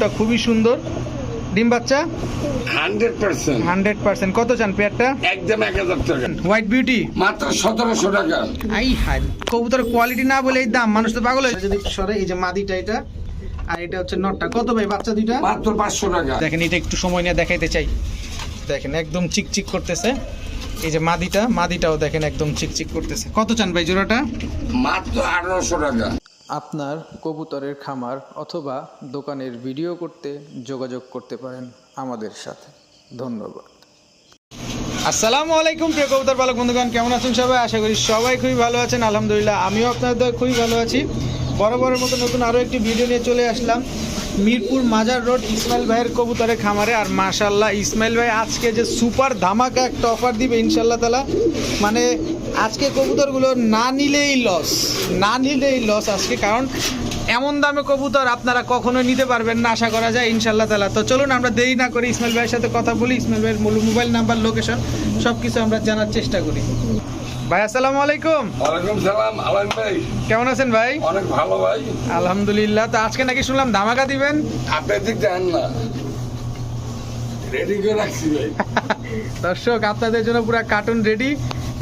ফুলটা খুবই সুন্দর। ডিম বাচ্চা? Hundred percent. Hundred percent. কত চান পেয়ারটা? একদম এক হাজার টাকা। হোয়াইট বিউটি মাত্র সতেরোশো টাকা। আই হাই কবুতর কোয়ালিটি না বলে এই দাম মানুষ তো পাগল হয়ে যদি সরে এই যে মাদিটা এটা আর এটা হচ্ছে নটটা। কত ভাই বাচ্চা দুইটা? মাত্র পাঁচশো টাকা। দেখেন এটা একটু সময় নিয়ে দেখাইতে চাই। দেখেন একদম চিকচিক করতেছে। এই যে মাদিটা মাদিটাও দেখেন একদম চিকচিক করতেছে। কত চান ভাই জোড়াটা? মাত্র আঠারোশো টাকা। আপনার কবুতরের খামার অথবা দোকানের ভিডিও করতে যোগাযোগ করতে পারেন আমাদের সাথে। ধন্যবাদ। আসসালামু আলাইকুম, প্রিয় কবুতর পালক বন্ধুগণ, কেমন আছেন সবাই? আশা করি সবাই খুবই ভালো আছেন। আলহামদুলিল্লাহ, আমিও আপনাদের খুবই ভালো আছি। বরাবরের মতো নতুন আরও একটি ভিডিও নিয়ে চলে আসলাম। মিরপুর মাজার রোড ইসমাইল ভাইয়ের কবুতরের খামারে। আর মাশাল্লাহ ইসমাইল ভাই আজকে যে সুপার ধামাকা একটা অফার দিবে ইনশাল্লাহ তালা মানে আজকে কবুতরগুলো না নিলেই লস না নিলেই লস আজকে। কারণ এমন দামে কবুতর আপনারা কখনো নিতে পারবেন না, আশা করা যায় ইনশাল্লাহ তালা তো চলুন, আমরা দেরি না করি ইসমাইল ভাইয়ের সাথে কথা বলি। ইসমাইল ভাইয়ের মোবাইল নাম্বার, লোকেশন সব কিছু আমরা জানার চেষ্টা করি। ভাই আসসালামু আলাইকুম। ওয়ালাইকুম সালাম আলাম ভাই। কেমন আছেন ভাই? অনেক ভালো ভাই। আলহামদুলিল্লাহ তো আজকে নাকি শুনলাম ধামাকা দিবেন। আপনি ঠিক জানেন না। রেডি করে রাখছি ভাই। দর্শক আপনাদের জন্য পুরো কার্টুন রেডি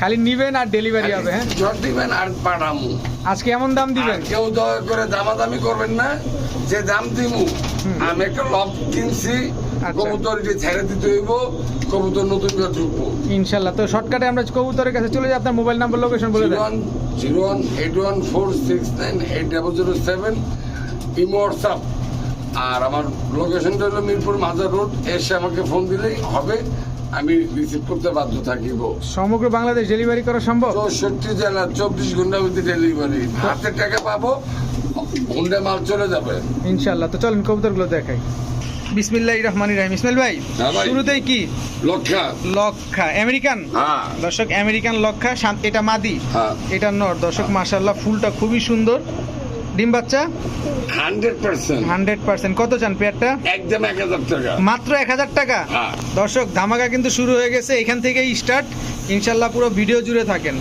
খালি নিবেন আর ডেলিভারি হবে হ্যাঁ? জট দিবেন আর পাঠামু আজকে এমন দাম দিবেন? কেউ দয়া করে দামাদামি করবেন না। যে দাম দিমু আমি একটা লব কিনছি আচ্ছা। কবুতর যে ছেড়ে দিতে হইব কবুতর নতুন করে ঢুকবো ইনশাল্লাহ তো শর্টকাটে আমরা কবুতরের কাছে চলে যাই আপনার মোবাইল নাম্বার লোকেশন বলে দেন। Zero one eight one four six nine eight double zero seven imo WhatsApp. আর আমার লোকেশনটা হলো মিরপুর মাজার রোড। এসে আমাকে ফোন দিলেই হবে। আমি রিসিভ করতে বাধ্য থাকিব সমগ্র বাংলাদেশ ডেলিভারি করা সম্ভব? চৌষট্টি জেলা চব্বিশ ঘণ্টার মধ্যে ডেলিভারি হাতে টাকা পাবো হুন্ডা মাল চলে যাবে। ইনশাল্লাহ তো চলেন কবুতরগুলো দেখাই। বিসমিল্লাহ রহমান রাহিম। ইসমাইল ভাই হ্যাঁ ভাই। শুরুতেই কি? লক্ষা। লক্ষা। আমেরিকান? হ্যাঁ। দর্শক আমেরিকান লক্ষা এটা মাদি। হ্যাঁ। এটা নর। দর্শক মাশাল্লাহ ফুলটা খুবই সুন্দর। ডিম বাচ্চা? Hundred percent. কত চান পেয়ারটা? একদম এক হাজার টাকা। মাত্র এক হাজার টাকা? হ্যাঁ। দর্শক ধামাকা কিন্তু শুরু হয়ে গেছে। এখান থেকেই স্টার্ট ইনশাল্লাহ পুরো ভিডিও জুড়ে থাকেন।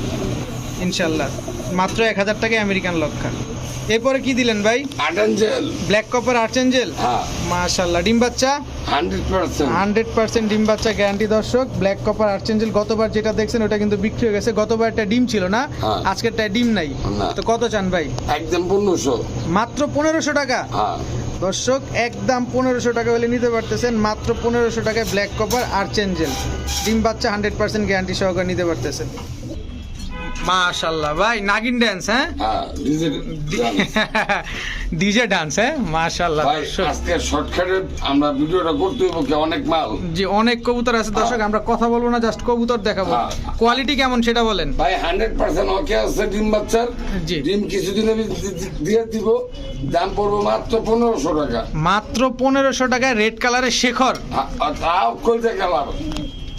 ইনশাল্লাহ। মাত্র এক হাজার টাকা আমেরিকান লক্ষা। এরপরে কি দিলেন ভাই? আটেঞ্জেল ব্ল্যাক কপার আর্চেঞ্জেল হ্যাঁ। মাশাল্লাহ ডিম বাচ্চা? Hundred percent. ডিম বাচ্চা গ্যারান্টি দর্শক। ব্ল্যাক কপার আর্চেঞ্জেল গতবার যেটা দেখছেন ওটা কিন্তু বিক্রি হয়ে গেছে। গতবার একটা ডিম ছিল না হ্যাঁ। আজকেরটা ডিম নাই। তো কত চান ভাই? একদম পনেরোশো। মাত্র পনেরোশো টাকা? হ্যাঁ। দর্শক একদম পনেরোশো টাকা হলে নিতে পারতেছেন। মাত্র পনেরোশো টাকায় ব্ল্যাক কপার আর্চেঞ্জেল ডিম বাচ্চা হান্ড্রেড পার্সেন্ট গ্যারান্টি সহকারে নিতে পারতেছেন। মাশাল্লাহ ভাই নাগিন ড্যান্স হ্যাঁ? হ্যাঁ ডিজে- ডান্স হ্যাঁ? মাশাল্লাহ আজকে শর্টকাটে আমরা ভিডিওটা করতে হইব কি অনেক মাল? জি অনেক কবুতর আছে। দর্শক আমরা কথা বলব না জাস্ট কবুতর দেখাবো। হ্যাঁ। কোয়ালিটি কেমন সেটা বলেন। ভাই হান্ড্রেড পার্সেন্ট ওকে আছে ডিম বাচ্চার। জি। ডিম কিছুদিন আমি দিয়ে দিব। দাম পড়ব মাত্র পনেরোশো টাকা। মাত্র পনেরোশো টাকায় রেড কালারের শেখর। আর তাও কলতে গেলাম।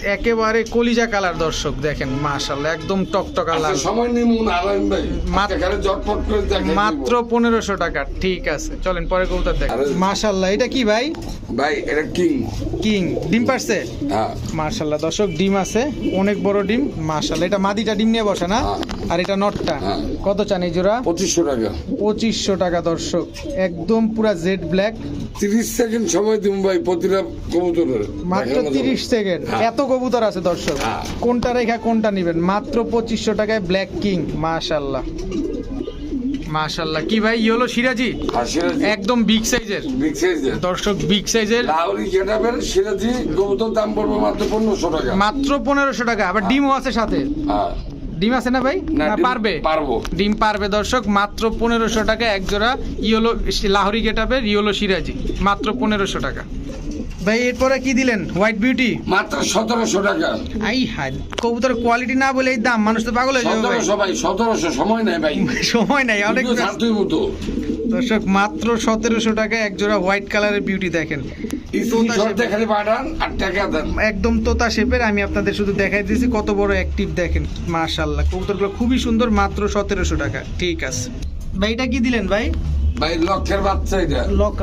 একেবারে কলিজা কালার দর্শক দেখেন মাশাল্লাহ একদম টকটকা লাল। সময় নিমু না আলাইন ভাই। মাত্র- এখানে জটপট করে দেখে মাত্র পনেরোশো টাকা ঠিক আছে। চলেন পরে কবুতর দেখ। আরে- মাশাল্লাহ এটা কি ভাই? ভাই এটা কিং। কিং ডিম পারছে? হ্যাঁ। মাশাল্লাহ দর্শক ডিম আছে অনেক বড় ডিম মাশাল্লাহ এটা মাদিটা ডিম নিয়ে বসে না? হ্যাঁ। আর এটা নটটা? হ্যাঁ। কত চান এই জোড়া? পঁচিশশো টাকা। পঁচিশশো টাকা দর্শক। একদম পুরা জেড ব্ল্যাক। তিরিশ সেকেন্ড সময় দিব ভাই প্রতিটা কবুতরের। মাত্র দেখানো যাবে। তিরিশ সেকেন্ড। হ্যাঁ। এত কবুতর আছে দর্শক। হ্যাঁ। কোনটা রেখা কোনটা নিবেন? মাত্র পঁচিশশো টাকায় ব্ল্যাক কিং মাশাল্লাহ। মাশাল্লাহ। কি ভাই ইয়েলো সিরাজি? সিরাজি। একদম বিগ সাইজের বিগ সাইজের দর্শক বিগ সাইজের লাউরি গেটাবের সিরাজি কবুতর দাম পড়বে মাত্র পনেরোশো টাকা। মাত্র পনেরোশো টাকা। আবার ডিমও আছে সাথে। হ্যাঁ। ডিম আছে না ভাই? না, পারবে? পারব। ডিম পারবে দর্শক। মাত্র পনেরোশো টাকা এক জোড়া ইয়েলো লাহোরি গেটাপের ইয়েলো সিরাজি। মাত্র পনেরোশো টাকা। ভাই এরপরে কি দিলেন? হোয়াইট বিউটি মাত্র সতেরোশো টাকা। আই হাই কবুতর কোয়ালিটি না বলে এই দাম মানুষ তো পাগল হয়ে যাবে সতেরোশো ভাই সতেরোশো সময় নেই ভাই। সময় নাই অনেক দর্শক মাত্র সতেরোশো টাকা এক জোড়া হোয়াইট কালারের বিউটি দেখেন একদম তোতা শেপের আমি আপনাদের শুধু দেখাই দিয়েছি কত বড় অ্যাক্টিভ দেখেন মাশাল্লাহ কবুতরগুলো খুবই সুন্দর মাত্র সতেরোশো টাকা। ঠিক আছে। ভাই এটা কি দিলেন ভাই? ভাই লক্ষের বাচ্চা এটা।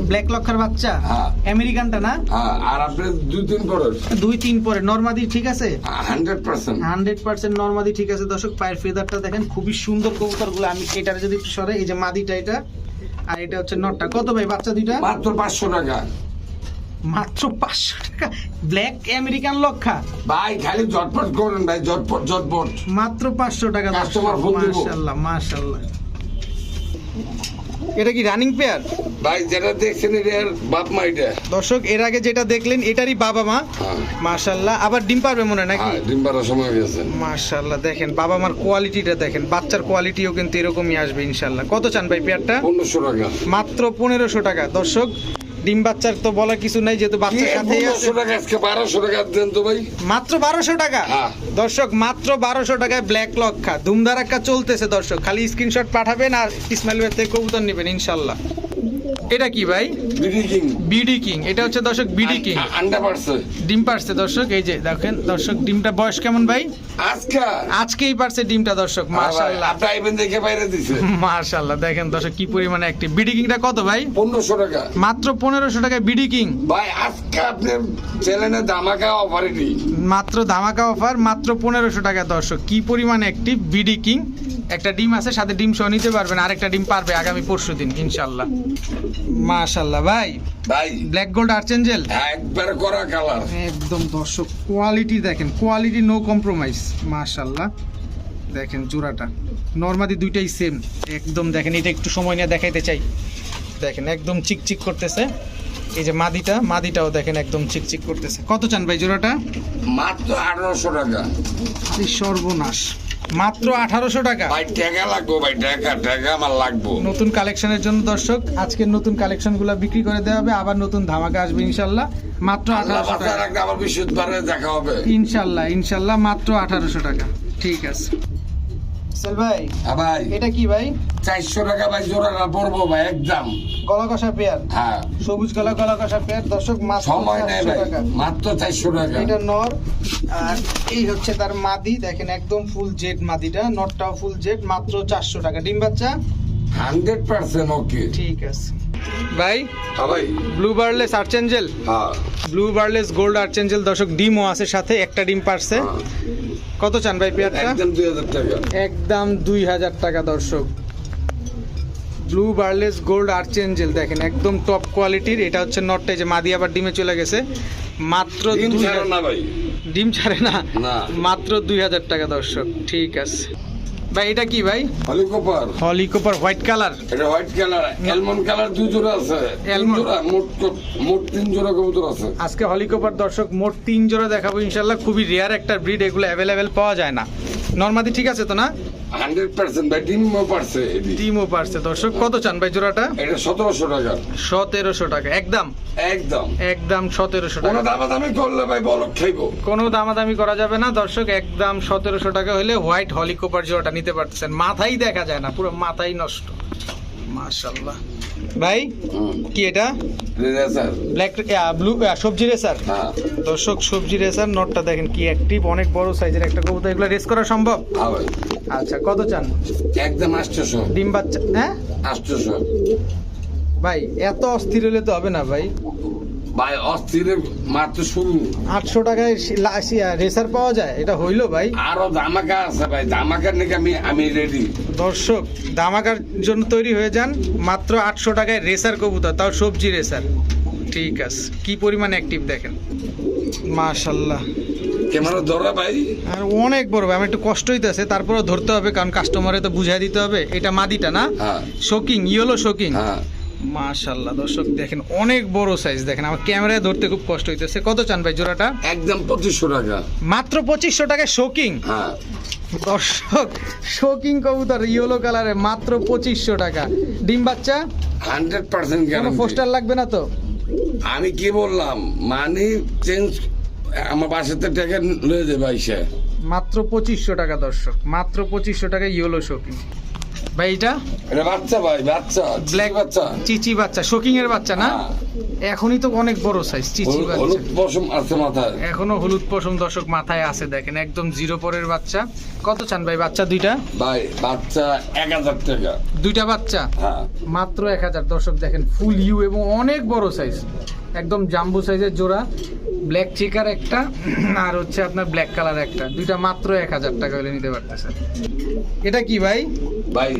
ব্ল্যাক লক্ষার বাচ্চা? হ্যাঁ। আমেরিকানটা না? হ্যাঁ আর আপনি দুই দিন পরে দুই তিন পরে নর্মাদি ঠিক আছে? হান্ড্রেড পার্সেন্ট হান্ড্রেড পার্সেন্ট নর্মাদি ঠিক আছে। দর্শক পায়ের ফেদারটা দেখেন খুবই সুন্দর কবুতরগুলো। আমি এটার যদি সরে এই যে মাদিটা এটা আর এটা হচ্ছে নটটা। কত ভাই বাচ্চা দুইটা? মাত্র পাঁচশো টাকা। মাত্র পাঁচশো টাকা? ব্ল্যাক আমেরিকান লক্ষা? ভাই খালি জটপট করেন ভাই জটপট জটপট মাত্র পাঁচশো টাকা। মাশাল্লাহ মাশাল্লাহ এটা কি রানিং পেয়ার ভাই যেটা দেখছেন এর বাপ মা এটা। দর্শক এর আগে যেটা দেখলেন এটারই বাবা মা। হ্যাঁ। মাশাল্লাহ আবার ডিম পারবে মনে নাকি? হ্যাঁ ডিম পারার সময় হয়েছে মাশাল্লাহ দেখেন বাবা মার কোয়ালিটিটা দেখেন বাচ্চার কোয়ালিটিও কিন্তু এরকমই আসবে ইনশাল্লাহ কত চান ভাই পেয়ারটা পনেরোশো টাকা। মাত্র পনেরোশো টাকা। দর্শক ডিম বাচ্চার তো বলার কিছু নাই যেহেতু বাচ্চার সাথে আছে। পনেরোশো টাকা আজকে বারোশো টাকা দেন তো ভাই। মাত্র বারোশো টাকা? হ্যাঁ। দর্শক মাত্র বারোশো টাকায় ব্ল্যাক লক্ষা। ধুমধারাক্কা চলতেছে দর্শক খালি স্ক্রিনশট পাঠাবেন আর ইসমাইল ভাই থেকে কবুতর নেবেন ইনশাল্লাহ। এটা কি ভাই? বিডি কিং বিডি কিং এটা হচ্ছে দর্শক বিডি কিং আন্ডা পারছে ডিম পারছে দর্শক এই যে দেখেন দর্শক ডিমটা বয়স কেমন ভাই? আজকে আজকেই পারছে ডিমটা দর্শক মাশাল্লাহ আপনি আইবেন দেখে বাইরে দিছে। মাশাল্লাহ দেখেন দর্শক কি পরিমাণে একটি বিডি কিংটা কত ভাই? পনেরোশো টাকা। মাত্র পনেরোশো টাকায় বিডি কিং ভাই আজকে আপনার চ্যানেলে দামাকা অফারেনি মাত্র ধামাকা অফার মাত্র পনেরোশো টাকা দর্শক। কি পরিমাণে একটি বিডি কিং একটা ডিম আছে সাথে ডিম সহ নিতে পারবেন আরেকটা ডিম পারবে আগামী পরশু দিন ইনশাল্লাহ মাশাল্লাহ ভাই। ভাই। ব্ল্যাক গোল্ড আর্চেঞ্জেল একবার করা কালার একদম দর্শক কোয়ালিটি দেখেন কোয়ালিটি নো কম্প্রোমাইজ মাশাল্লাহ দেখেন জোড়াটা নর্মালি দুইটাই সেম একদম দেখেন এটা একটু সময় নিয়ে দেখাইতে চাই। দেখেন একদম চিকচিক করতেছে। এই যে মাদিটা মাদিটাও দেখেন একদম চিকচিক করতেছে। কত চান ভাই জোড়াটা? মাত্র আঠারোশো টাকা। সর্বনাশ। মাত্র আঠারোশো টাকা? ভাই টাকা লাগবো ভাই টাকা টাকা আমার লাগবো। নতুন কালেকশনের জন্য দর্শক আজকের নতুন কালেকশনগুলো বিক্রি করে দেওয়া হবে আবার নতুন ধামাকা আসবে ইনশাল্লাহ। মাত্র আঠারোশো টাকা। আবার বৃহস্পতিবারে দেখা হবে। ইনশাল্লাহ ইনশাল্লাহ মাত্র আঠারোশো টাকা। ঠিক আছে। ভাই হ্যাঁ ভাই। এটা কি ভাই? চারশো টাকা ভাই জোড়াটা পড়ব ভাই একদম। গলা কষা পেয়ার। হ্যাঁ। সবুজ গলা গলা কষা পেয়ার দর্শক মাত্র সময় নেই ভাই মাত্র চারশো টাকা। এটা নর আর এই হচ্ছে তার মাদি দেখেন একদম ফুল জেড মাদিটা নরটাও ফুল জেড মাত্র চারশো টাকা। ডিম বাচ্চা? Hundred percent okay. ঠিক আছে। ভাই? ভাই। Blue barless archangel blue barless gold archangel দর্শক ডিমও আছে সাথে একটা ডিম পারছে। হ্যাঁ। কত চান ভাই পেয়ারটা? একদম দুই হাজার টাকা। একদম দুই হাজার টাকা দর্শক। ব্লু বার্লেস গোল্ড আর্চেঞ্জেল দেখেন একদম টপ কোয়ালিটির এটা হচ্ছে নটটা যে মাদি আবার ডিমে চলে গেছে। মাত্র ডিম ছাড়ে না। মাত্র দুই হাজার টাকা দর্শক ঠিক আছে। ভাই এটা কি ভাই? হলিকপার হলিকপার হোয়াইট কালার। এটা হোয়াইট কালার অ্যালমন্ড কালার দুই জোড়া আছে। অ্যালমন্ড? জোড়া মোট মোট তিন জোড়া কবুতর আছে। আজকে হলিকপার দর্শক মোট তিন জোড়া দেখাবো ইনশাল্লাহ। খুবই রেয়ার একটা ব্রিড এগুলো অ্যাভেলেবেল পাওয়া যায় না। নর্মাদি ঠিক আছে তো না? হান্ড্রেড পার্সেন্ট ভাই ডিমও পারছে দর্শক কত চান ভাই জোড়াটা? এটা সতেরোশো টাকা। সতেরোশো টাকা। একদম? একদম। একদম সতেরোশো কোনো টাকা দামাদামি করলে ভাই বলক খাইবো। কোনো দামাদামি করা যাবে না। দর্শক একদম সতেরোশো টাকা হলে হোয়াইট হলিকপার জোড়াটা নিতে পারতেছেন। মাথাই দেখা যায় না পুরো মাথাই নষ্ট। ভাই কি এটা? ব্ল্যাক ব্লু সবজি রেসার হ্যাঁ। দর্শক সবজি রেসার নটটা দেখেন কি অ্যাক্টিভ অনেক বড় সাইজের একটা কবুতর। এগুলো রেস করা সম্ভব? হ্যাঁ আচ্ছা কত চান? একদম আটশোশো। ডিম বাচ্চা হ্যাঁ? আটশোশো। ভাই এত অস্থির হলে তো হবে না ভাই। ভাই অস্থির মাত্র শুরু। আটশো টাকায় রেসার পাওয়া যায়? এটা হইল ভাই? আরও দামাকা আছে ভাই দামাকার নাকি আমি আমি রেডি দর্শক দামাকার জন্য তৈরি হয়ে যান মাত্র আটশো টাকায় রেসার কবুতর তাও সবজি রেসার। ঠিক আছে কি পরিমাণ অ্যাক্টিভ দেখেন। মাশাল্লাহ ক্যামেরা ধরা ভাই। আর অনেক বড় ভাই আমার একটু কষ্ট হইতেছে তারপরেও ধরতে হবে কারণ কাস্টমারে তো বুঝাই দিতে হবে। এটা মাদিটা না? শোকিং ইয়েলো শোকিং হ্যাঁ। মাশাল্লাহ দর্শক দেখেন অনেক বড় সাইজ দেখেন আমার ক্যামেরায় ধরতে খুব কষ্ট হইতেছে। কত চান ভাই জোড়াটা? একদম পঁচিশশো টাকা। মাত্র পঁচিশশো টাকায় শোকিং হ্যাঁ। দর্শক শোকিং কবুতর ইয়েলো কালারে মাত্র পঁচিশশো টাকা। ডিম বাচ্চা? হান্ড্রেড পার্সেন্ট কোনো পোস্টার লাগবে না তো? আমি কি বললাম মানি চেঞ্জ আমার বাসাতে টাকা লয়ে যাবে আইসা। মাত্র পঁচিশশো টাকা দর্শক। মাত্র পঁচিশশো টাকা ইয়েলো শোকিং ভাই এটা? এটা বাচ্চা ভাই বাচ্চা ব্ল্যাক বাচ্চা। চিচি বাচ্চা শোকিং এর বাচ্চা না? হ্যাঁ। এখনই তো অনেক বড় সাইজ চিচি বাচ্চা। হলুদ পশম আছে মাথায়। এখনও হলুদ পশম দর্শক মাথায় আছে দেখেন একদম জিরো পরের বাচ্চা। কত চান ভাই বাচ্চা দুইটা? ভাই বাচ্চা এক হাজার টাকা। দুইটা বাচ্চা? হ্যাঁ। মাত্র এক হাজার। দর্শক দেখেন ফুল ইউ এবং অনেক বড় সাইজ একদম জাম্বু সাইজের জোড়া ব্ল্যাক চেকার একটা আর হচ্ছে আপনার ব্ল্যাক কালার একটা। দুইটা মাত্র এক হাজার টাকা হলে নিতে পারতেছেন এটা কি ভাই? ভাই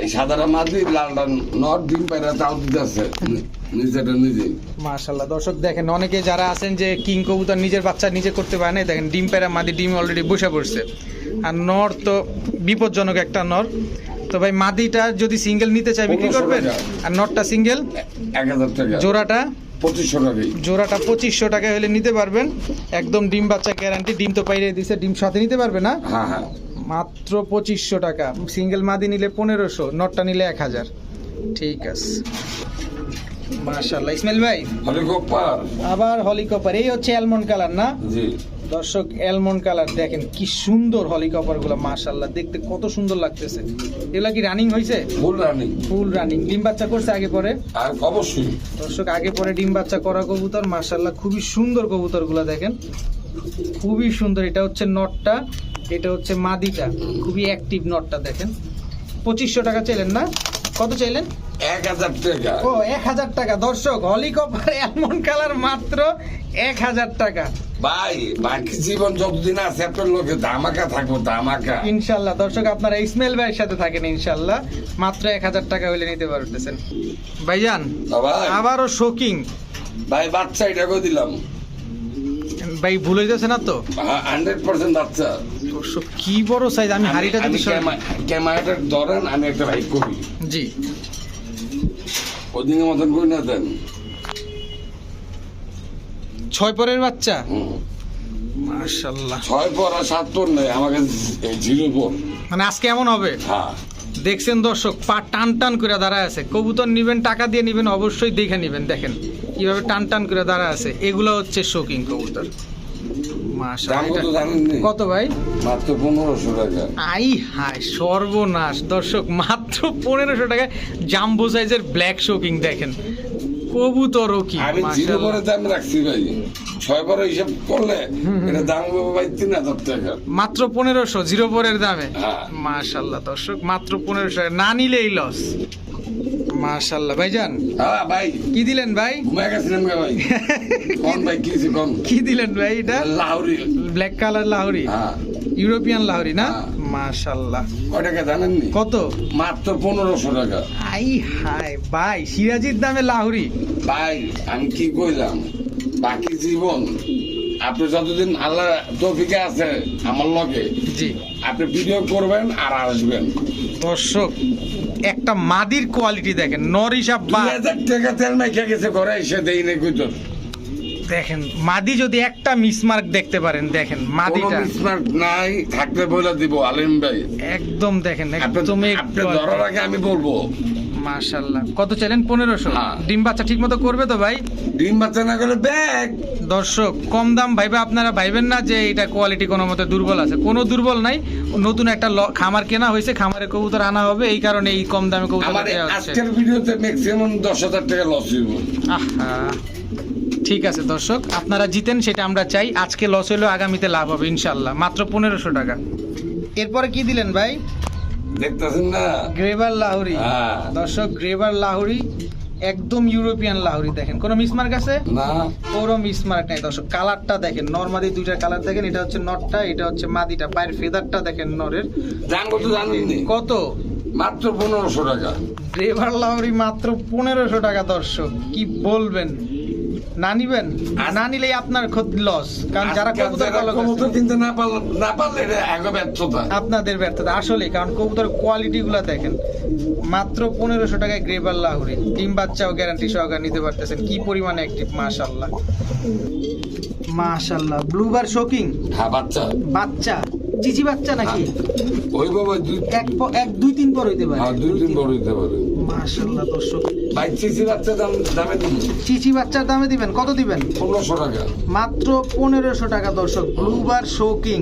এই সাদাটা মাদি লালটা নর ডিম পাইরা তাও দিতেছে। নিজেটা নিজে মাশাল্লাহ দর্শক দেখেন অনেকে যারা আছেন যে কিং কবুতর নিজের বাচ্চা নিজে করতে পারে না দেখেন ডিম পেরা মাদি ডিম অলরেডি বসে পড়ছে। আর নর তো বিপজ্জনক একটা নর। তো ভাই মাদিটা যদি সিঙ্গেল নিতে চাই বিক্রি 1500 করবেন? আর নরটা সিঙ্গেল এক হাজার টাকা। জোড়াটা? পঁচিশশো জোড়াটা পঁচিশশো টাকা হলে নিতে পারবেন। একদম ডিম বাচ্চা গ্যারান্টি ডিম তো পাইরে দিছে ডিম সাথে নিতে পারবে না? হ্যাঁ হ্যাঁ। মাত্র পঁচিশশো টাকা। সিঙ্গেল মাদি নিলে পনেরোশো নটটা নিলে এক হাজার। ঠিক আছে। মাশাল্লাহ ইসমাইল ভাই হেলিকপ্টার। আবার হলিকপার এই হচ্ছে অ্যালমন্ড কালার না? জি। দর্শক অ্যালমন্ড কালার দেখেন কি সুন্দর হলিকপারগুলো মাশাল্লাহ দেখতে কত সুন্দর লাগতেছে। এগুলা কি রানিং হয়েছে ফুল রানিং ফুল রানিং ডিম বাচ্চা করছে আগে পরে? আর অবশ্যই। দর্শক আগে পরে ডিম বাচ্চা করা কবুতর মাশাল্লাহ খুবই সুন্দর কবুতরগুলা দেখেন। খুবই সুন্দর। এটা হচ্ছে নটটা এটা হচ্ছে মাদিটা। খুবই অ্যাক্টিভ নটটা দেখেন। পঁচিশশো টাকা চেলেন না? কত চাইলেন? এক হাজার টাকা। ও এক হাজার টাকা। দর্শক হলিকপার এমন কালার মাত্র এক হাজার টাকা। ভাই বাকি জীবন যতদিন আছে আপনার লোকে ধামাকা থাকব ধামাকা। ইনশাল্লাহ। দর্শক আপনারা ইসমাইল ভাইয়ের সাথে থাকেন ইনশাল্লাহ। মাত্র এক হাজার টাকা হলে নিতে পারতেছেন। ভাইজান আবারও শোকিং ভাই বাচ্চা এটা দিলাম? ভাই ভুলে যাচ্ছে না তো? হান্ড্রেড পার্সেন্ট বাচ্চা দর্শক কি বড় সাইজ আমি হাড়িটা যদি ক্যামেরাটা ধরেন আমি একটা ভাই করি। জি। ওদিনের মতন করি না দেন ছয় পরের বাচ্চা। মাশাল্লাহ ছয় পর আর সাত পর নেই আমাকে জিরো পর। মানে আজকে এমন হবে? হ্যাঁ। দেখছেন দর্শক পা টান টান করে দাঁড়ায় আছে। কবুতর নিবেন টাকা দিয়ে নিবেন অবশ্যই দেখে নিবেন। দেখেন কীভাবে টান টান করে দাঁড়ায় আছে। এগুলো হচ্ছে শৌকিং কবুতর দাম মাশাআল্লাহ কত এটা- জানেন নি? কত ভাই? মাত্র পনেরোশো টাকা। আই হায় সর্বনাশ। দর্শক মাত্র পনেরোশো টাকায় জাম্বো সাইজের ব্ল্যাক শোকিং দেখেন। কবুতরও কি আমি জিরো। পরে দাম রাখছি ভাই। ছয় হিসাব করলে এটা দাম হবে ভাই তিন হাজার টাকা। মাত্র পনেরোশো জিরো পরের দামে। হ্যাঁ। মাশাল্লাহ দর্শক মাত্র পনেরোশো না নিলেই লস মাশাল্লাহ ভাইজান হ্যাঁ ভাই। কি দিলেন ভাই? ঘুমায় গেছিলাম ভাই। কম ভাই কি কম কি দিলেন ভাই এটা? লাহরি। ব্ল্যাক কালার লাহরি? হ্যাঁ। ইউরোপিয়ান লাহরি না? হ্যাঁ। মাশাল্লাহ কয় টাকা জানেননি? কত? মাত্র পনেরোশো টাকা। আই হাই ভাই সিরাজির দামে লাহরি। ভাই আমি কি কইলাম? বাকি জীবন আপনি যতদিন আল্লাহ তৌফিকে আছে আমার লগে জি। আপনি ভিডিও করবেন আর আসবেন। দর্শক একটা মাদির কোয়ালিটি দেখেন নর হিসাব বা টাকা তেল মেখে গেছে ঘরে এসে দেই না কইতো দেখেন মাদি যদি একটা মিসমার্ক দেখতে পারেন দেখেন মাদিটা। মিসমার্ক নাই থাকলে বলে দিব আলিম ভাই। একদম দেখেন একদম আপনি ধরার আগে আমি বলব মাশাল্লাহ কত চাইলেন? পনেরোশো। হ্যাঁ। ডিম বাচ্চা ঠিক মতো করবে তো ভাই? ডিম বাচ্চা না করে ব্যাগ। দর্শক কম দাম ভাইবে আপনারা ভাইবেন না যে এটা কোয়ালিটি কোনো মতে দুর্বল আছে। কোনো দুর্বল নাই। নতুন একটা ল- খামার কেনা হয়েছে খামারে কবুতর আনা হবে। এই কারণে এই কম দামে কবুতর দেওয়া হচ্ছে। আজকের ভিডিওতে ম্যাক্সিমাম দশ হাজার টাকা লস হইব। আহা। ঠিক আছে দর্শক আপনারা জিতেন সেটা আমরা চাই। আজকে লস হলেও আগামীতে লাভ হবে ইনশাল্লাহ মাত্র পনেরোশো টাকা। এরপরে কি দিলেন ভাই? দেখতেছেন না? গ্রেভার লাহুরি। হ্যাঁ। দর্শক গ্রেভার লাহুরি একদম ইউরোপিয়ান লাহুরি দেখেন। কোনো মিসমার্ক আছে? না। কোনো মিসমার্ক নাই। দর্শক কালারটা দেখেন নর্মালি দুইটা কালার দেখেন। এটা হচ্ছে নটটা এটা হচ্ছে মাদিটা। পায়ের ফেদারটা দেখেন নরের। দাম কত জানেননি কত? মাত্র পনেরোশো টাকা। গ্রেভার লাউরি মাত্র পনেরোশো টাকা দর্শক। কি বলবেন? না নিবেন? না নিলেই আপনার ক্ষতি লস কারণ যারা কবুতর কবুতর কিনতে না পারলে না পারলে এটা ব্যর্থতা। আপনাদের ব্যর্থতা আসলে কারণ কবুতর কোয়ালিটি গুলা দেখেন। মাত্র পনেরোশো টাকায় গ্রেভার লাহুরি ডিম বাচ্চাও গ্যারান্টি সহকারে নিতে পারতেছেন। কি পরিমাণে অ্যাক্টিভ মাশাল্লাহ মাশাল্লাহ ব্লুবার শোকিং হ্যাঁ বাচ্চা। বাচ্চা। চিচি বাচ্চা নাকি? ওই বাবা দুই এক দুই তিন পর হইতে পারে। হ্যাঁ দুই দিন বড় হইতে পারে। মাশাল্লাহ দর্শক। ভাই চিচি বাচ্চা দাম দামে দিন। চিচি বাচ্চার দামে দিবেন? কত দিবেন? পনেরোশো টাকা। মাত্র পনেরোশো টাকা দর্শক। ব্লুবার শোকিং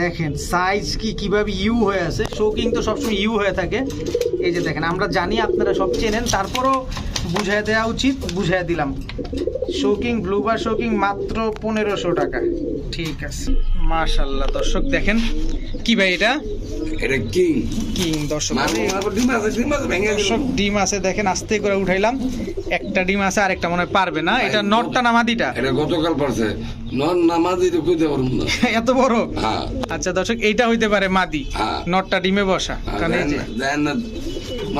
দেখেন সাইজ কি কীভাবে ইউ হয়ে আছে। শোকিং তো সবসময় ইউ হয়ে থাকে। এই যে দেখেন আমরা জানি আপনারা সব চেনেন। তারপরও বুঝাই দেওয়া উচিত। বুঝাই দিলাম। শোকিং ব্লুবার শোকিং মাত্র পনেরোশো টাকা। ঠিক আছে। মাশাল্লাহ দর্শক দেখেন। কি ভাই এটা? এটা কি। কিং দর্শক। মারবো, মারবো, ডিম আছে, ডিম আছে, ভেঙে দিলাম। দর্শক ডিম আছে দেখেন আস্তে করে উঠাইলাম। একটা ডিম আছে আরেকটা মনে হয় পারবে না। এটা নটটা না এটা গতকাল পারছে। নন নামাজি তো কইতে পারব না। এত বড়? হ্যাঁ। আচ্ছা দর্শক এইটা হইতে পারে মাদি। হ্যাঁ। নটটা ডিমে বসা। কারণ এই যে না- দেন না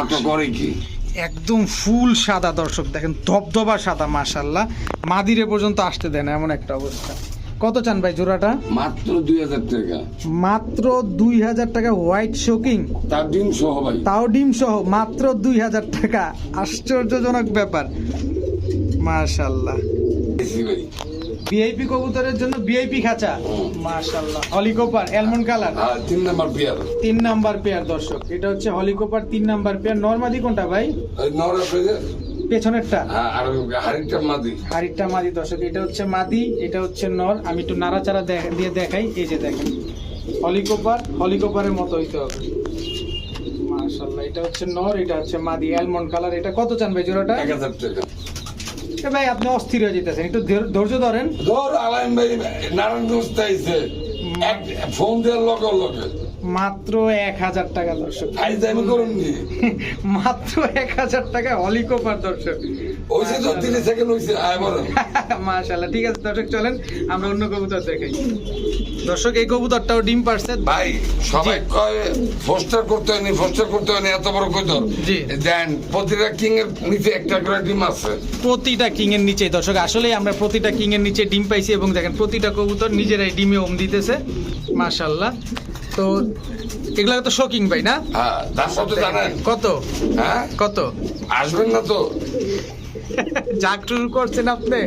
নষ্ট করে কি? একদম ফুল সাদা দর্শক দেখেন ধবধবা সাদা মাশাল্লাহ মাদিরে পর্যন্ত আসতে দেয় না এমন একটা অবস্থা। কত চান ভাই জোড়াটা? মাত্র দুই হাজার টাকা। মাত্র দুই হাজার টাকা হোয়াইট শোকিং। তার ডিম সহ ভাই। তাও ডিম সহ মাত্র দুই হাজার টাকা। আশ্চর্যজনক ব্যাপার। মাশাল্লাহ। ভিআইপি কবুতরের জন্য ভিআইপি খাঁচা। হুম। মাশাল্লাহ। হলিকোপার অ্যালমন্ড কালার তিন নাম্বার পেয়ার তিন নাম্বার পেয়ার দর্শক। এটা হচ্ছে হলিকোপার তিন নাম্বার পেয়ার নর্মাদি কোনটা ভাই? ওই নরা পেয়ে পেছনেরটা। হ্যাঁ আর হাড়িটা মাদি। হাড়িটা মাদি দর্শক এটা হচ্ছে মাদি এটা হচ্ছে নর আমি একটু নাড়াচাড়া দিয়ে দেখাই এই যে দেখেন। হলিকোপার হলিকোপারের মতো হইতে হবে। মাশাল্লাহ এটা হচ্ছে নর এটা হচ্ছে মাদি অ্যালমন্ড কালার এটা কত চান ভাই জোড়াটা? এক হাজার টাকা। ভাই আপনি অস্থির হয়ে যেতেছেন একটু ধৈর- ধৈর্য ধরেন। ধর আলাইম ভাই নারায়ণগঞ্জ তাইছে ফোন দেওয়ার লগে লগে। মাত্র এক হাজার টাকা দর্শক। আমি করুন মাত্র এক হাজার টাকা হলিকোপার দর্শক। মাশাল্লাহ ঠিক আছে দর্শক চলেন আমরা অন্য কবুতর দেখাই। দর্শক এই কবুতরটাও ডিম পারছে। ভাই সবাই কয় ফোস্টার করতে হয়নি ফোস্টার করতে হয়নি এত বড় কইতর জি। দেন প্রতিটা কিং এর নিচে একটা করে ডিম আছে। প্রতিটা কিং এর নিচে দর্শক আসলে আমরা প্রতিটা কিং এর নিচে ডিম পাইছি এবং দেখেন প্রতিটা কবুতর নিজেরাই ডিমে ওম দিতেছে। মাশাল্লাহ তো এগুলো তো শোকিং ভাই না? হ্যাঁ তার সাথে জানেন? কত? হ্যাঁ? কত? আসবেন না তো। যাক শুরু করছেন আপনি।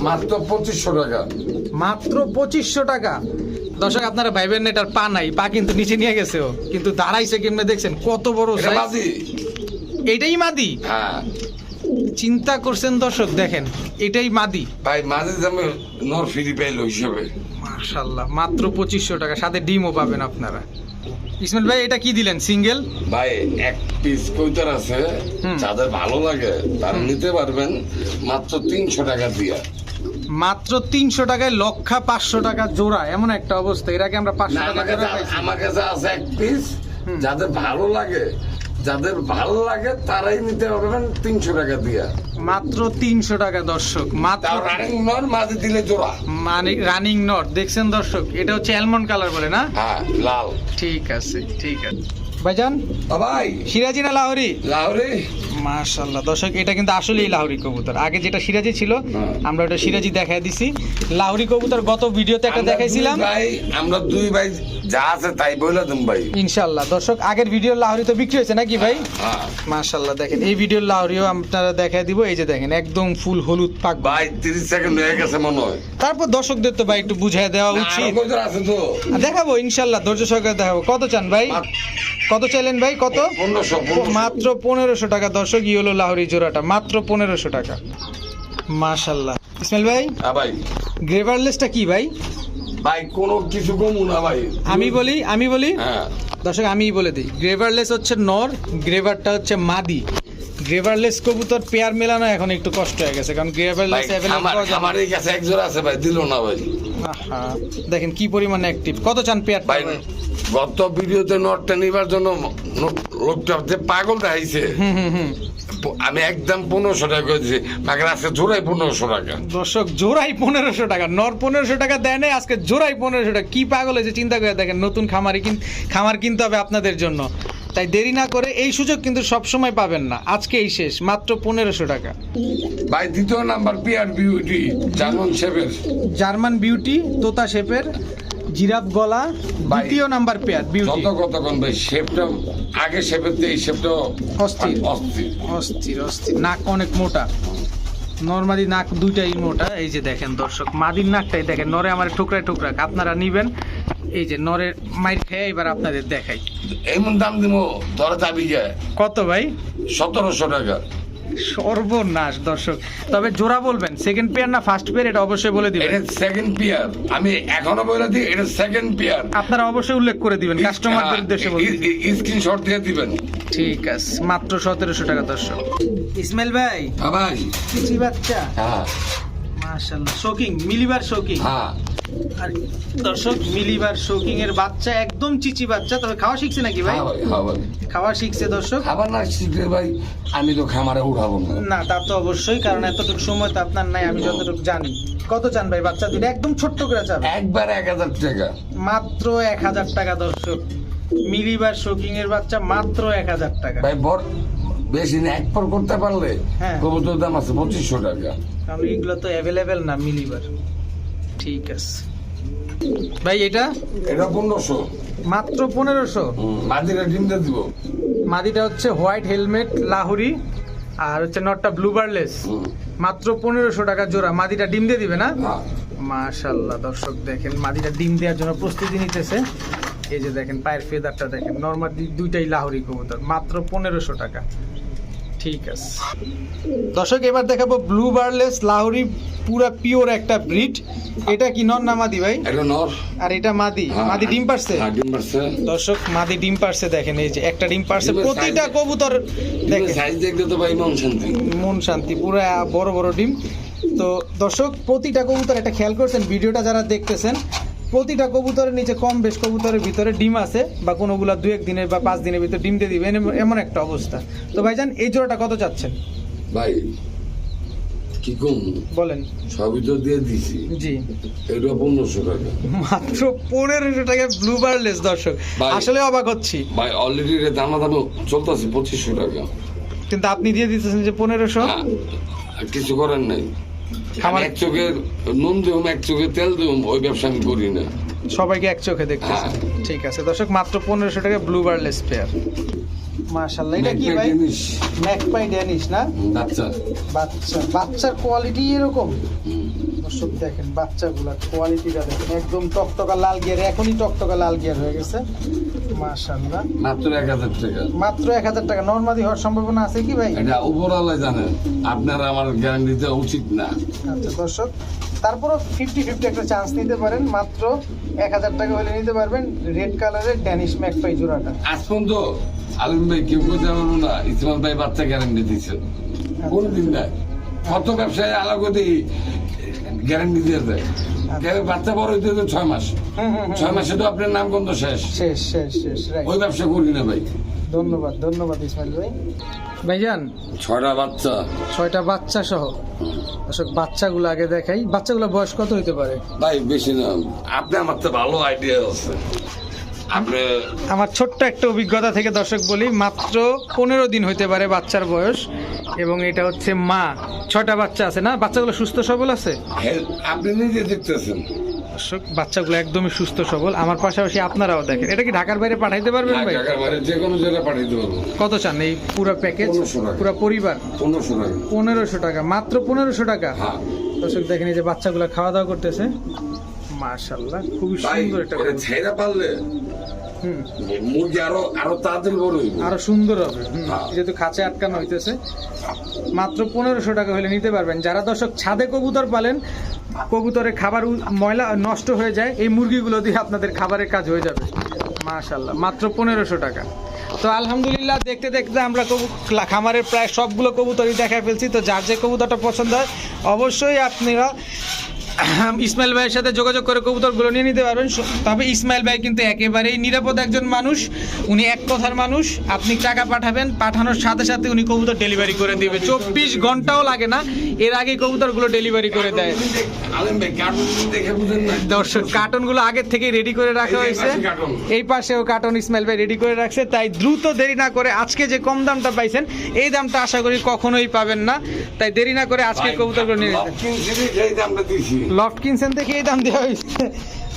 মাত্র পঁচিশশো টাকা। মাত্র পঁচিশশো টাকা? দর্শক আপনারা ভাইবেন না এটার পা নাই পা কিন্তু নিচে নিয়ে গেছে ও। কিন্তু দাঁড়াইছে কেমনে দেখছেন? কত বড় এটা এটাই মাদি? হ্যাঁ। চিন্তা করছেন দর্শক দেখেন এটাই মাদি। ভাই মাঝে যাবে নর ফিরি পাইল হিসেবে। মার্শাল্লাহ মাত্র পঁচিশশো টাকা। সাথে ডিমও পাবেন আপনারা। ইসমাইল ভাই এটা কি দিলেন? সিঙ্গেল? ভাই এক পিস কইতার আছে। যাদের ভালো লাগে তারা নিতে পারবেন। মাত্র তিনশো টাকা দিয়া। মাত্র তিনশো টাকায় লক্ষা পাঁচশো টাকা জোড়া। এমন একটা অবস্থা। এর আগে আমরা পাঁচশো টাকা। আমার কাছে আছে এক পিস যাদের ভালো লাগে যাদের ভালো লাগে তারাই নিতে পারবেন তিনশো টাকা দিয়া। মাত্র তিনশো টাকা দর্শক মাত্র রানিং নর মাঝে দিলে জোড়া। মানে রানিং নট দেখছেন দর্শক এটা হচ্ছে অ্যালমন্ড কালার বলে না? হ্যাঁ লাল। ঠিক আছে ঠিক আছে। ভাইজান? ভাই। সিরাজি না লাহরি? লাউরে মাশাল্লাহ দর্শক এটা কিন্তু আসলেই লাহরি কবুতর। আগে যেটা সিরাজি ছিল। আমরা ওটা সিরাজি দেখাই দিছি। লাহরি কবুতর গত ভিডিওতে একটা দেখাইছিলাম। ভাই আমরা দুই ভাই যা আছে তাই বলে দেন ভাই। ইনশাল্লাহ দর্শক আগের ভিডিওর লাহরি তো বিক্রি হয়েছে নাকি ভাই? হ্যাঁ। মাশাল্লাহ দেখেন এই ভিডিওর লাহরিও আপনারা দেখাই দিব। এই যে দেখেন একদম ফুল হলুদ পাক ভাই তিরিশ সেকেন্ড হয়ে গেছে মনে হয়। তারপর দর্শকদের তো ভাই একটু বুঝাই দেওয়া উচিত। আছে তো। দেখাবো ইনশাল্লাহ ধৈর্য সহকারে দেখাবো। কত চান ভাই? কত চাইলেন ভাই? কত? মাত্র পনেরোশো টাকা দর্শক। ইয়েলো লাহরি জোড়াটা মাত্র পনেরোশো টাকা। মাশাল্লাহ। ইসমাইল ভাই হ্যাঁ ভাই। গ্রেভারলেসটা কি ভাই? ভাই কোনো কিছু কমু না ভাই। আমি বলি আমি বলি? হ্যাঁ। দর্শক আমিই বলে দিই। গ্রেভারলেস হচ্ছে নর গ্রেভারটা হচ্ছে মাদি। গ্রেভারলেস কবুতর পেয়ার মেলানো এখন একটু কষ্ট হয়ে গেছে কারণ গ্রেভারলেস আমার কাছে এক জোড়া আছে ভাই দিল না ভাই। দেখেন কি পরিমাণে অ্যাক্টিভ কত চান পেয়ার ভাই? গত ভিডিওতে নটটা নিবার জন্য লোকটা যে পাগল দেখাইছে। আমি একদম পনেরোশো টাকা করেছি মাকে আজকে জোড়াই পনেরোশো টাকা। দর্শক জোড়াই পনেরোশো টাকা। নর পনেরোশো টাকা দেয় নাই আজকে জোড়াই পনেরোশো টাকা। কি পাগল হয়েছে চিন্তা করে দেখেন নতুন খামারি কিন খামার কিনতে হবে আপনাদের জন্য। তাই দেরি না করে এই সুযোগ কিন্তু সব সময় পাবেন না। আজকে এই শেষ মাত্র পনেরোশো টাকা। ভাই দ্বিতীয় নাম্বার পিআর বিউটি জার্মান শেপের জার্মান বিউটি তোতা শেপের। জিরাফ গলা দ্বিতীয় নাম্বার পেয়ার বিউটি যত কতক্ষণ ভাই শেপটা আগে শেপের থেকে এই শেপটা অস্থির। অস্থির। অস্থির অস্থির। নাক অনেক মোটা। নর্মালি নাক দুইটাই মোটা। এই যে দেখেন দর্শক মাদির নাকটাই দেখেন। নরে আমার ঠুকরায় টুকরাক আপনারা নিবেন। এই যে নরের মাইর খেয়ে এবার আপনাদের দেখাই। এমন দাম দিব তোরা দাবি যায়। কত ভাই? সতেরোশো টাকা। সর্বনাশ দর্শক। তবে জোড়া বলবেন সেকেন্ড পেয়ার না ফার্স্ট পেয়ার এটা অবশ্যই বলে দিবেন। এটা সেকেন্ড পিয়ার আমি এখনও বলে দিই এটা সেকেন্ড পেয়ার আপনারা অবশ্যই উল্লেখ করে দিবেন কাস্টমারদের উদ্দেশ্যে বলবেন স্ক্রিনশট দিয়ে দিবেন। ঠিক আছে মাত্র সতেরোশো টাকা দর্শক। ইসমাইল ভাই বাবা ভাই। চিচি বাচ্চা? হ্যাঁ। মাশাআল্লাহ। শোকিং মিলিবার শোকিং হ্যাঁ। আর দর্শক মিলিবার শোকিং এর বাচ্চা একদম চিচি বাচ্চা। তবে খাওয়া শিখছে নাকি ভাই? ভাই ভাই। খাওয়া শিখছে দর্শক? খাবার না শিখলে ভাই আমি তো খামারে উঠাবো না। না তা তো অবশ্যই কারণ এতটুকু সময় তো আপনার নাই আমি যতটুকু জানি। কত চান ভাই বাচ্চা? একদম ছোট্ট করে চান। একবার এক হাজার টাকা। মাত্র এক হাজার টাকা দর্শক। মিলিবার শোকিং এর বাচ্চা মাত্র এক হাজার টাকা। ভাই বর বেশি না এক পর করতে পারলে হ্যাঁ। কবুতর দাম আছে পঁচিশশো টাকা। কারণ এগুলো তো অ্যাভেলেবেল না মিলিবার। ঠিক আছে। ভাই এটা? এটা পনেরোশো। মাত্র পনেরোশো? মাদিরা ডিম দিয়ে দিব। মাদিটা হচ্ছে হোয়াইট হেলমেট লাহুরি আর হচ্ছে নটটা ব্লু বার্লেস। মাত্র পনেরোশো টাকা জোড়া। মাদিটা ডিম দিয়ে দিবে না। মাশাল্লাহ দর্শক দেখেন মাদিটা ডিম দেওয়ার জন্য প্রস্তুতি নিতেছে। এই যে দেখেন পায়ের ফেদারটা দেখেন নর্মাল দুইটাই লাহোরি কবুতর মাত্র পনেরোশো টাকা। ঠিক আছে। দর্শক এবার দেখাবো ব্লু বার্লেস লাহোরি পুরা পিওর একটা ব্রিড এটা কি নর না মাদি ভাই? এটা নর। আর এটা মাদি। হ্যাঁ। মাদি ডিম পারছে? হ্যাঁ, ডিম পারছে। দর্শক মাদি ডিম পারছে দেখেন এই যে একটা ডিম পারছে। প্রতিটা কবুতর দেখেন। সাইজ দেখতে তো ভাই মন শান্তি। মন শান্তি পুরো বড় বড় ডিম। তো দর্শক প্রতিটা কবুতর একটা খেয়াল করছেন ভিডিওটা যারা দেখতেছেন প্রতিটা কবুতরের নিচে কম বেশ কবুতরের ভিতরে ডিম আছে বা কোনোগুলা দু এক দিনের বা পাঁচ দিনের ভিতরে ডিম দিয়ে দিবেন এমন- একটা অবস্থা। তো ভাই ভাইজান এই জোড়াটা কত চাচ্ছেন? ভাই কি কম? বলেন। সবই তো দিয়ে দিছি। জি। এটা পনেরোশো টাকা। মাত্র পনেরোশো টাকা ব্লু বার্লেস দর্শক। আসলে অবাক হচ্ছি। ভাই অলরেডি দামা দাম চলতেছে পঁচিশশো টাকা। কিন্তু আপনি দিয়ে দিতেছেন যে পনেরোশো? কিছু করার নাই। আমার এক চোখের নুন এক চোখে তেল ওই ব্যবসা আমি করি না। সবাইকে এক চোখে হ্যাঁ। ঠিক আছে দর্শক মাত্র পনেরোশো টাকা ব্লু বার্লেস পেয়ার এটা কি ভাই? ম্যাকপাই ড্যানিশ না? বাচ্চা। বাচ্চা বাচ্চার কোয়ালিটি এরকম। দর্শক দেখেন বাচ্চাগুলার কোয়ালিটিটা দেখেন একদম টকটকা লাল গিয়ার এখনই টকটকা লাল গিয়ার হয়ে গেছে। মাশাল্লাহ মাত্র এক হাজার টাকা। মাত্র এক হাজার টাকা। নর্মালি হওয়ার সম্ভাবনা আছে কি ভাই? এটা উপরালায় জানেন আপনারা আমার গ্যারান্টি দেওয়া উচিত না। আচ্ছা দর্শক তারপরও ফিফটি ফিফটি একটা চান্স নিতে পারেন মাত্র এক হাজার টাকা হলে নিতে পারবেন রেড কালারের ড্যানিশ ম্যাকপাই জোড়াটা। আজ পর্যন্ত আলিম ভাই কেউ কেউ জানাব না ইসমাল ভাই বাচ্চা গ্যারান্টি দিচ্ছে কোনদিন নাই। কত ব্যবসায়ী আলাদা গ্যারান্টি দিয়ে দেয়। বাচ্চা বড় হইতে তো ছয় মাস। ছয় মাসে তো আপনার নাম গন্ধ শেষ শেষ শেষ শেষ ওই ব্যবসা করি না ভাই। ধন্যবাদ ধন্যবাদ ইসমাইল ভাই। ভাইজান ছয়টা বাচ্চা। ছয়টা বাচ্চা সহ। অশোক বাচ্চাগুলো আগে দেখাই। বাচ্চাগুলো বয়স কত হইতে পারে? ভাই বেশি না। আপনি আমার তো ভালো আইডিয়া আছে। আমার ছোট্ট একটা অভিজ্ঞতা থেকে দর্শক বলি মাত্র পনেরো দিন হইতে পারে বাচ্চার বয়স এবং এটা হচ্ছে মা। ছটা বাচ্চা আছে না? বাচ্চাগুলো সুস্থ সবল আছে? আপনি নিজে দেখতেছেন। দর্শক বাচ্চাগুলো একদমই সুস্থ সবল। আমার পাশাপাশি আপনারাও দেখেন। এটা কি ঢাকার বাইরে পাঠাইতে পারবেন ভাই? ঢাকার বাইরে যে কোনো জায়গায় পাঠাইতে পারব। কত চান এই পুরো প্যাকেজ 1500 পুরো পরিবার? পনেরোশো টাকা। পনেরোশো টাকা। মাত্র পনেরোশো টাকা? হ্যাঁ। দর্শক দেখেন এই যে বাচ্চাগুলো খাওয়া দাওয়া করতেছে। মার্শাল্লাহ খুবই সুন্দর একটা এটা ছেড়ে পারলে হুম। মুরগি আরও আরও তাড়াতাড়ি বড় হইব। আরও সুন্দর হবে হ্যাঁ। যেহেতু খাঁচে আটকানো হইতেছে। মাত্র পনেরোশো টাকা হলে নিতে পারবেন। যারা দর্শক ছাদে কবুতর পালেন কবুতরের খাবার ময়লা নষ্ট হয়ে যায় এই মুরগিগুলো দিয়ে আপনাদের খাবারের কাজ হয়ে যাবে। মাশাল্লাহ মাত্র পনেরোশো টাকা। তো আলহামদুলিল্লাহ দেখতে দেখতে আমরা খামারের প্রায় সবগুলো কবুতরই দেখা ফেলছি। তো যার যে কবুতরটা পছন্দ হয় অবশ্যই আপনারা ইসমাইল ভাইয়ের সাথে যোগাযোগ করে কবুতরগুলো নিয়ে নিতে পারবেন তবে ইসমাইল ভাই কিন্তু একেবারেই নিরাপদ একজন মানুষ। উনি এক কথার মানুষ। আপনি টাকা পাঠাবেন পাঠানোর সাথে সাথে উনি কবুতর ডেলিভারি করে দিবে। চব্বিশ ঘন্টাও লাগে না এর আগে কবুতরগুলো ডেলিভারি করে দেয়। দর্শক কার্টনগুলো আগের থেকে রেডি করে রাখা হয়েছে। এই পাশেও কার্টন ইসমাইল ভাই রেডি করে রাখছে। তাই দ্রুত দেরি না করে আজকে যে কম দামটা পাইছেন এই দামটা আশা করি কখনোই পাবেন না। তাই দেরি না করে আজকে কবুতরগুলো নিয়ে নিতে। লফট কিনছেন দেখে এই দাম দেওয়া হয়েছে।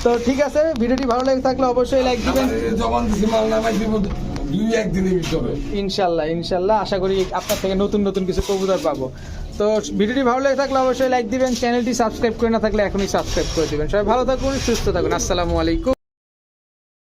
তো ঠিক আছে, ভিডিওটি ভালো লাগে থাকলে অবশ্যই লাইক দিবেন। দুই ইনশাল্লাহ ইনশাল্লাহ। আশা করি আপনার থেকে নতুন নতুন কিছু কবুতর পাবো। তো ভিডিওটি ভালো লেগে থাকলে অবশ্যই লাইক দিবেন। চ্যানেলটি সাবস্ক্রাইব করে না থাকলে এখনই সাবস্ক্রাইব করে দিবেন। সবাই ভালো থাকুন, সুস্থ থাকুন। আসসালামু আলাইকুম।